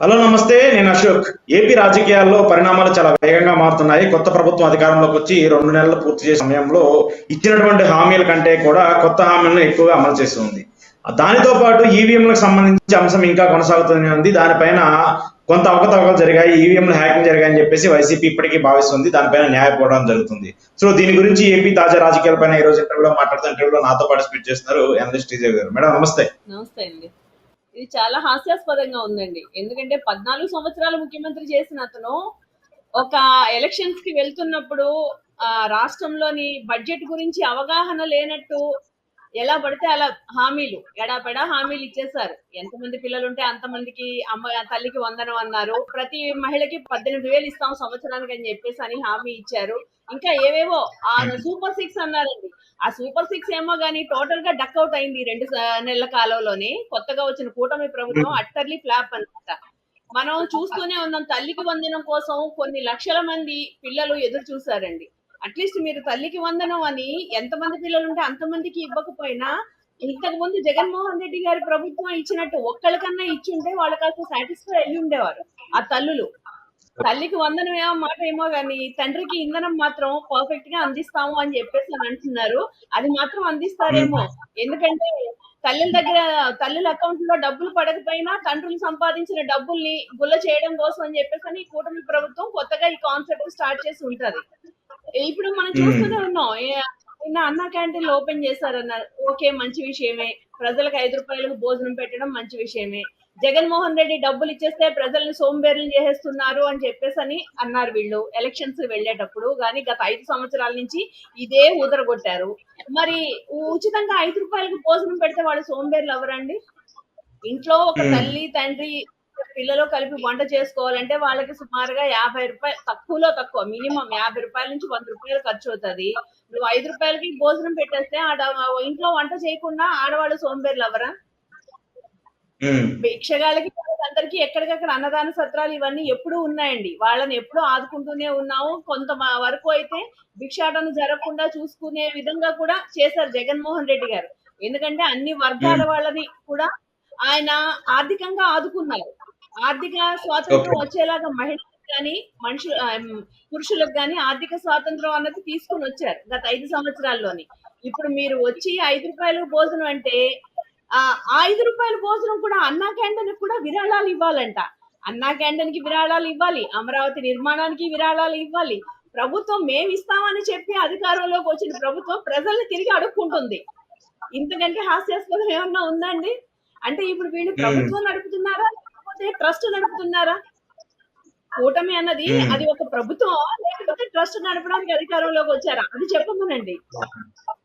Hello నమస్తే. నేను Ashok. AP రాజకీయాల్లో పరిణామాలు చాలా వేగంగా మారుతున్నాయి. కొత్త ప్రభుత్వం అధికారంలోకి వచ్చి రెండు నెలలు పూర్తి చేసే సమయంలో ఇచ్చినటువంటి హామీల కంటే కూడా కొత్త హామీలను ఎక్కువగా అమలు చేస్తుంది. దానితో పాటు ఈవీఎంలకు సంబంధించి అంశం ఇంకా కొనసాగుతూనే ఉంది. దానిపైన కొంత అవకతవకలు జరిగాయి. ఈవీఎంలు హ్యాకింగ్ జరిగాయని చెప్పేసి వైసీపీ ఇప్పటికీ భావిస్తుంది. దానిపైన న్యాయపోవడం జరుగుతుంది. సో దీని గురించి ఏపీ తాజా రాజకీయాలపైన ఈ రోజు ఇంటర్వ్యూలో మాట్లాడుతున్న ఇంటర్వ్యూలో నాతో పార్టిసిపేట్ చేస్తున్నారు ఎనలిస్ట్ టీజర్ గారు. మేడం నమస్తే. నమస్తే అండి. ఇది చాలా హాస్యాస్పదంగా ఉందండి. ఎందుకంటే పద్నాలుగు సంవత్సరాలు ముఖ్యమంత్రి చేసిన అతను ఒక ఎలక్షన్స్కి వెళ్తున్నప్పుడు ఆ రాష్ట్రంలోని బడ్జెట్ గురించి అవగాహన లేనట్టు ఎలా పడితే అలా హామీలు ఎడాపెడా హామీలు ఇచ్చేసారు ఎంతమంది పిల్లలు ఉంటే అంతమందికి అమ్మ తల్లికి వందనం అన్నారు. ప్రతి మహిళకి పద్దెనిమిది వేలు ఇస్తాం సంవత్సరానికి అని చెప్పేసి అని హామీ ఇచ్చారు. ఇంకా ఏవేవో ఆ సూపర్ సిక్స్ అన్నారండి. ఆ సూపర్ సిక్స్ ఏమో గానీ టోటల్గా డక్ అవుట్ అయింది రెండు నెలల కాలంలోనే. కొత్తగా వచ్చిన కూటమి ప్రభుత్వం అట్టర్లీ ఫ్లాప్ అన్నమాట. మనం చూస్తూనే ఉన్నాం తల్లికి వందనం కోసం కొన్ని లక్షల మంది పిల్లలు ఎదురు చూసారండి అట్లీస్ట్ మీరు తల్లికి వందనం అని ఎంతమంది పిల్లలు ఉంటే అంతమందికి ఇవ్వకపోయినా ఇంతకు ముందు జగన్మోహన్ రెడ్డి గారి ప్రభుత్వం ఇచ్చినట్టు ఒక్కళ్ళకన్నా ఇచ్చి ఉంటే వాళ్ళు కాస్త సాటిస్ఫై అయ్యి ఉండేవారు ఆ తల్లులు. తల్లికి వందనం ఏమో మాట ఏమో గాని తండ్రికి ఇంధనం మాత్రం పర్ఫెక్ట్గా అందిస్తాము అని చెప్పేసి అని అంటున్నారు. అది మాత్రం అందిస్తారేమో. ఎందుకంటే తల్లుల దగ్గర తల్లుల అకౌంట్లో డబ్బులు పడకపోయినా తండ్రులు సంపాదించిన డబ్బుల్ని గుల్ల చేయడం కోసం అని చెప్పేసి అని ఈ కూటమి ప్రభుత్వం కొత్తగా ఈ కాన్సెప్ట్ స్టార్ట్ చేసి ఉంటది. ఇప్పుడు మనం చూస్తూనే ఉన్నాం. నిన్న అన్న క్యాంటీన్లు ఓపెన్ చేశారన్నారు. ఓకే మంచి విషయమే. ప్రజలకు ఐదు రూపాయలకు భోజనం పెట్టడం మంచి విషయమే. జగన్మోహన్ రెడ్డి డబ్బులు ఇచ్చేస్తే ప్రజల్ని సోంబేర్లు చేసేస్తున్నారు అని చెప్పేసి అని అన్నారు వీళ్ళు ఎలక్షన్స్ వెళ్ళేటప్పుడు. కానీ గత ఐదు సంవత్సరాల నుంచి ఇదే ఊదరగొట్టారు. మరి ఉచితంగా ఐదు రూపాయలకు భోజనం పెడితే వాళ్ళు సోంబేర్లు ఎవరండి ఇంట్లో ఒక. తల్లి తండ్రి పిల్లలు కలిపి వంట చేసుకోవాలంటే వాళ్ళకి సుమారుగా యాభై రూపాయలు తక్కువలో తక్కువ మినిమం యాభై రూపాయల నుంచి వంద రూపాయలు ఖర్చు అవుతుంది. నువ్వు ఐదు రూపాయలకి భోజనం పెట్టేస్తే ఆడ ఇంట్లో వంట చేయకుండా ఆడవాళ్ళు సోంబేర్లు ఉమ్, భిక్షగాళ్ళకి అందరికి ఎక్కడికక్కడ అన్నదాన సత్రాలు ఇవన్నీ ఎప్పుడూ ఉన్నాయండి. వాళ్ళని ఎప్పుడూ ఆదుకుంటూనే ఉన్నాము. కొంత వరకు అయితే భిక్షాటన జరగకుండా చూసుకునే విధంగా కూడా చేశారు జగన్మోహన్ రెడ్డి గారు. ఎందుకంటే అన్ని వర్గాల వాళ్ళని కూడా ఆయన ఆర్థికంగా ఆదుకున్నారు. ఆర్థిక స్వాతంత్రం. వచ్చేలాగా మహిళలకు కానీ మనుషులు పురుషులకు కానీ ఆర్థిక స్వాతంత్రం అన్నది తీసుకుని వచ్చారు గత ఐదు సంవత్సరాల్లోని. ఇప్పుడు మీరు వచ్చి ఐదు రూపాయలు భోజనం అంటే ఆ ఐదు రూపాయల భోజనం కూడా అన్నా క్యాంటీన్ కూడా విరాళాలు ఇవ్వాలంట. అన్నా క్యాంటీన్కి విరాళాలు ఇవ్వాలి అమరావతి నిర్మాణానికి విరాళాలు ఇవ్వాలి. ప్రభుత్వం మేము ఇస్తామని చెప్పి అధికారంలోకి వచ్చిన ప్రభుత్వం ప్రజల్ని తిరిగి అడుక్కుంటుంది. ఇంతకంటే హాస్యాస్పదం ఏమన్నా ఉందండి? అంటే ఇప్పుడు వీళ్ళు. ప్రభుత్వం నడుపుతున్నారా? లేకపోతే ట్రస్ట్ నడుపుతున్నారా? కూటమి అన్నది. అది ఒక ప్రభుత్వం లేకపోతే ట్రస్ట్ నడపడానికి అధికారంలోకి వచ్చారా? అది చెప్పమనండి.